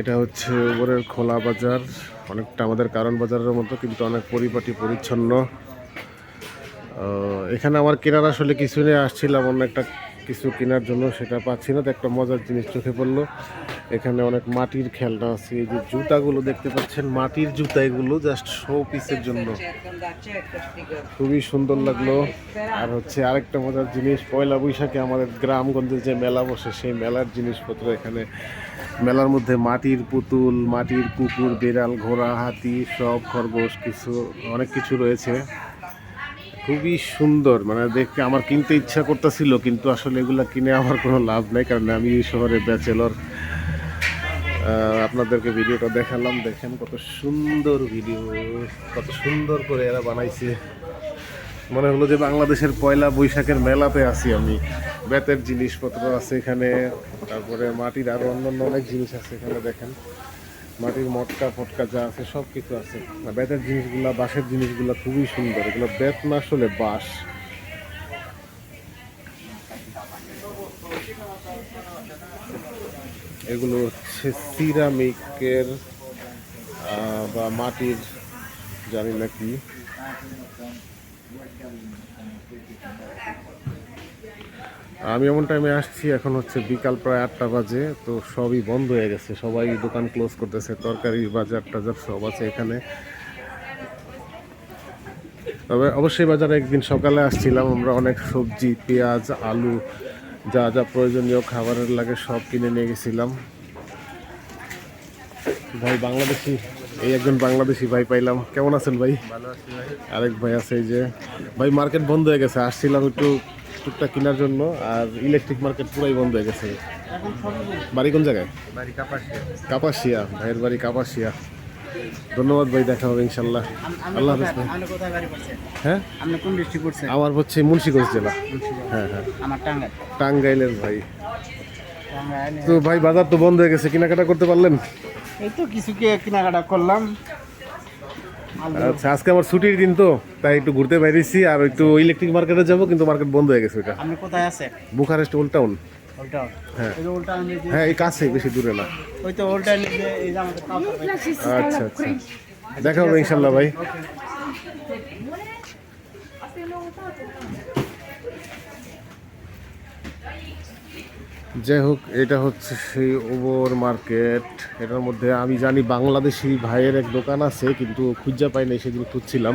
এটা হচ্ছে উপরের খোলা বাজার। অনেকটা আমাদের কারণ বাজারের মতো, কিন্তু অনেক পরিপাটি, পরিচ্ছন্ন। এখানে আমার কেনার আসলে কিছু নিয়ে আসছিলাম অন্য একটা কিছু কেনার জন্য সেটা পাচ্ছি না। তো একটা মজার জিনিস চোখে পড়ল। এখানে অনেক মাটির খেলনা আছে। এই যে জুতাগুলো দেখতে পাচ্ছেন, মাটির জুতা এগুলো জাস্ট শো পিসের জন্য। খুবই সুন্দর লাগল। আর হচ্ছে আরেকটা মজার জিনিস, পয়লা বৈশাখে আমাদের গ্রামগঞ্জে যে মেলা বসে, সেই মেলার জিনিসপত্র এখানে, মেলার মধ্যে মাটির পুতুল, মাটির কুকুর, বেড়াল, ঘোড়া, হাতি, সব, খরগোশ, কিছু, অনেক কিছু রয়েছে। খুবই সুন্দর। মানে দেখতে আমার কিনতে ইচ্ছা করতেছিল, কিন্তু আসলে এগুলা কিনে আমার কোনো লাভ নেই, কারণ আমি এই শহরে ব্যাচেলর। আপনাদেরকে ভিডিওটা দেখালাম, দেখেন কত সুন্দর ভিডিও, কত সুন্দর করে এরা বানাইছে। মনে হলো যে বাংলাদেশের পয়লা বৈশাখের মেলাতে আছি আমি। বেতের জিনিসপত্র আছে এখানে, তারপরে মাটির আরও অন্যান্য অনেক জিনিস আছে এখানে দেখেন। মাটির মটকা, ফটকা যা আছে সব কিছু আছে বেতের জিনিসগুলা, বাঁশের জিনিসগুলা খুবই সুন্দর। এগুলো বেত না আসলে বাঁশ। এগুলো হচ্ছে সিরামিকের বা মাটির, জানি না কি। আমি এমন টাইমে আসছি এখন হচ্ছে বিকাল প্রায় আটটা বাজে তো সবই বন্ধ হয়ে গেছে। সবাই দোকান ক্লোজ করতেছে তরকারি বাজার টাজার সব আছে এখানে। তবে অবশ্যই বাজারে একদিন সকালে আসছিলাম আমরা অনেক সবজি পেঁয়াজ আলু যা যা প্রয়োজনীয় খাবারের লাগে সব কিনে নিয়ে গেছিলাম। ভাই বাংলাদেশি এই একজন বাংলাদেশি ভাই পাইলাম। কেমন আছেন ভাই? আরেক ভাই আছে এই যে। ভাই মার্কেট বন্ধ হয়ে গেছে আসছিলাম একটু টুকটা কেনার জন্য আর ইলেকট্রিক মার্কেট পুরাই বন্ধ হয়ে গেছে। বাড়ি কোন জায়গায়? বাড়ি কাপাসিয়া। কাপাসিয়া ভাইয়ের বাড়ি কাপাসিয়া। ধন্যবাদ ভাই দেখা হবে ইনশাল্লাহ। আল্লাহ হাফিজ হ্যাঁ? আমার হচ্ছে মুন্সিগঞ্জ জেলা। হ্যাঁ হ্যাঁ। টাঙ্গাইলের ভাই। তো ভাই বাজার তো বন্ধ হয়ে গেছে কেনাকাটা করতে পারলেন? এই তো কিছু কি কেনাকাটা করলাম। আচ্ছা আজকে আমার ছুটির দিন তো তাই একটু ঘুরতে বাইরেছি আর একটু ইলেকট্রিক মার্কেটে যাব কিন্তু মার্কেট বন্ধ হয়ে গেছে ওটা আপনি কোথায় আছেন বুখারেস্ট ওল্ড টাউন হ্যাঁ। এই হ্যাঁ কাছে বেশি দূরে না। ওই তো যে আমাদের আচ্ছা আচ্ছা। দেখা হবে ইনশাল্লাহ ভাই। যাই হোক, এটা হচ্ছে সেই ওবর মার্কেট। এটার মধ্যে আমি জানি বাংলাদেশি ভাইয়ের এক দোকান আছে, কিন্তু খুঁজা পাই নাই, সেদিন খুঁজছিলাম।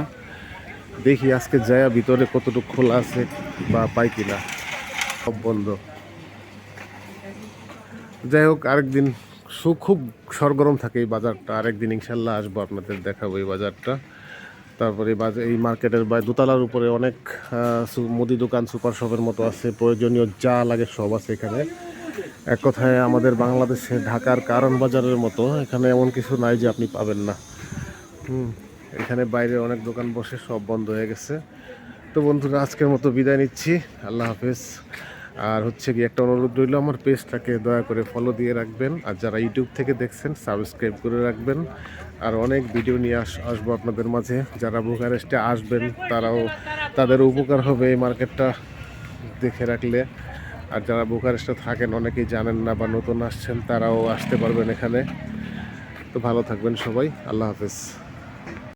দেখি আজকে যায় ভিতরে কতটুকু খোলা আছে বা পাই কিনা। সব বন্ধ। যাই হোক, আরেকদিন সু খুব সরগরম থাকে এই বাজারটা। আরেকদিন ইনশাল্লাহ আসব, আপনাদের দেখাবো এই বাজারটা। তারপরে এই মার্কেটের বা দোতলার উপরে অনেক মুদি দোকান, সুপার শপের মতো আছে, প্রয়োজনীয় যা লাগে সব আছে এখানে। এক কথায় আমাদের বাংলাদেশে ঢাকার কারণ বাজারের মতো, এখানে এমন কিছু নাই যে আপনি পাবেন না। এখানে বাইরে অনেক দোকান বসে সব বন্ধ হয়ে গেছে। তো বন্ধুরা, আজকের মতো বিদায় নিচ্ছি। আল্লাহ হাফেজ। আর হচ্ছে কি একটা অনুরোধ রইল, আমার পেজটাকে দয়া করে ফলো দিয়ে রাখবেন। আর যারা ইউটিউব থেকে দেখছেন সাবস্ক্রাইব করে রাখবেন। আর অনেক ভিডিও নিয়ে আস, আসব আপনাদের মাঝে। যারা বুকারেস্টে আসবেন, তারাও তাদের উপকার হবে এই মার্কেটটা দেখে রাখলে। আর যারা বুকারেস্টে থাকেন, অনেকেই জানেন না বা নতুন আসছেন, তারাও আসতে পারবেন এখানে। তো ভালো থাকবেন সবাই। আল্লাহ হাফেজ।